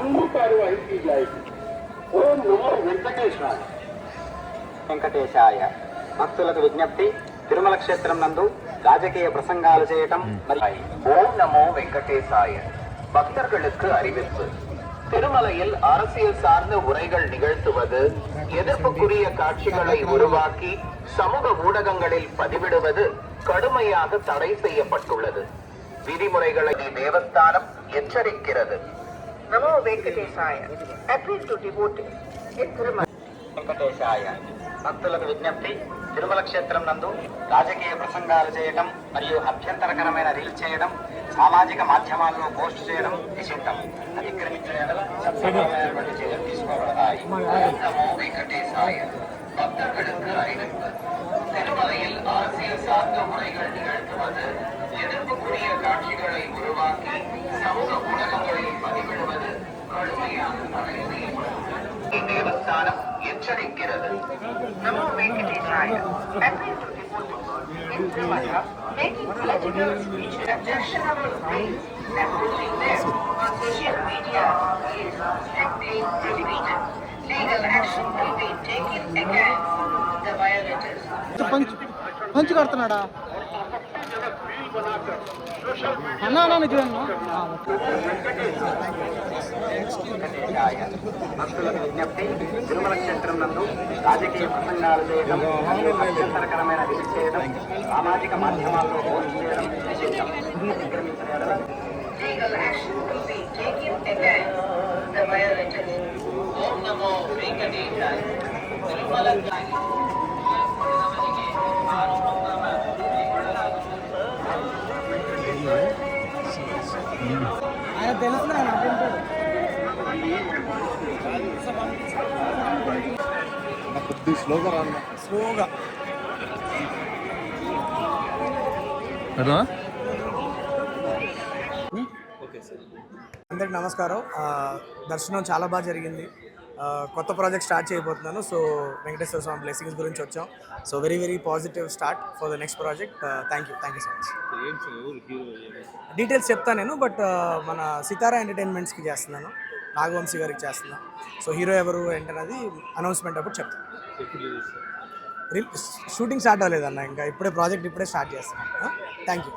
अंगीकार वही की जाएगी ओम नमो वेंकटेशाय వెంకటేశాయ భక్తులకు విజ్ఞప్తి తిరుమల క్షేత్రం నందు రాజకీయ ప్రసంగాలు చేయటం మరియు ஓம் நமோ வெங்கடேசாய பக்தர்களுக்கு அறிவிப்பு திருமலையில் அரசியல் சார்ந்த உரைகள் நிகழ்த்துவது எதிர்ப்புக்குரிய காட்சிகளை உருவாக்கி சமூக ஊடகங்களில் பதிவிடுவது கடுமையாக தடை செய்யப்பட்டுள்ளது விதிமுறைகளை தேவஸ்தானம் எச்சரிக்கிறது Namo Venkatesaya. Appeal to devotees in Tirumala. వెంకటేశాయ భక్తులకు విజ్ఞప్తి తిరుమల క్షేత్రం నందు రాజకీయ ప్రసంగాలు చేయటం మరియు అభ్యంతరకరమైన రీల్స్ చేయడం సామాజిక మాధ్యమాల్లో పోస్ట్ చేయడం నిషిద్ధం అతిక్రమించిన యెడల చట్టపరమైనటువంటి చర్యలు తీసుకోబడతాయి ஓம் நமோ வெங்கடேசாய பக்தர்களுக்கு அறிவிப்பு திருமலையில் அரசியல் சார்ந்த உரைகள் நிகழ்த்துவது கடுமையாக தடை செய்யப்பட்டுள்ளது தேவஸ்தானம் எச்சரிக்கிறது Namo Venkatesaya. Appeal to devotees in Tirumala. Making political speeches objectionable things and posting them on social media is strictly prohibited. Legal action will be taken against the violators. Punch punch కడుతున్నాడా అన్నా అన్నా నిజమే భక్తులకు విజ్ఞప్తి తిరుమల క్షేత్రం నందు రాజకీయ ప్రసంగాలు చేయడం అభ్యంతరకరమైన చేయడం సామాజిక మాధ్యమాల్లో పోస్ట్ చేయడం నిషిద్ధం ఆయన తెలుసు ఆయన అటుంటాడు కొద్ది స్లోగా రాను స్లోగా. అందరికి నమస్కారం. ఆ, దర్శనం చాలా బాగా జరిగింది. కొత్త ప్రాజెక్ట్ స్టార్ట్ చేయబోతున్నాను. సో వెంకటేశ్వర స్వామి బ్లెస్సింగ్స్ గురించి వచ్చాం. So very very positive start for the next project. Thank you thank you so much details చెప్తాను నేను బట్ మన సితారా ఎంటర్టైన్మెంట్స్కి చేస్తున్నాను. నాగవంశీ గారికి చేస్తున్నాను. సో హీరో ఎవరు ఏంటనేది అనౌన్స్మెంట్ అప్పుడు చెప్తాను షూటింగ్ స్టార్ట్ అవ్వలేదన్న ఇంకా. ఇప్పుడే ప్రాజెక్ట్ ఇప్పుడే స్టార్ట్ చేస్తున్నాను thank you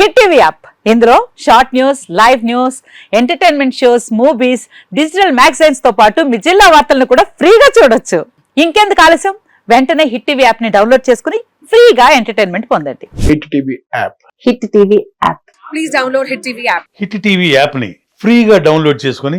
hit TV app. ఇందులో short news live news entertainment shows movies digital మ్యాగజైన్స్తో పాటు మీ జిల్లా వార్తలను కూడా ఫ్రీగా చూడొచ్చు. ఇంకెందుకు ఆలస్యం? వెంటనే హిట్ టీవీ యాప్ని డౌన్లోడ్ చేసుకుని ఫ్రీగా ఎంటర్టైన్మెంట్ పొందండి. Hit TV app. Hit TV app. Hit TV యాప్ని ఫ్రీగా డౌన్లోడ్ చేసుకొని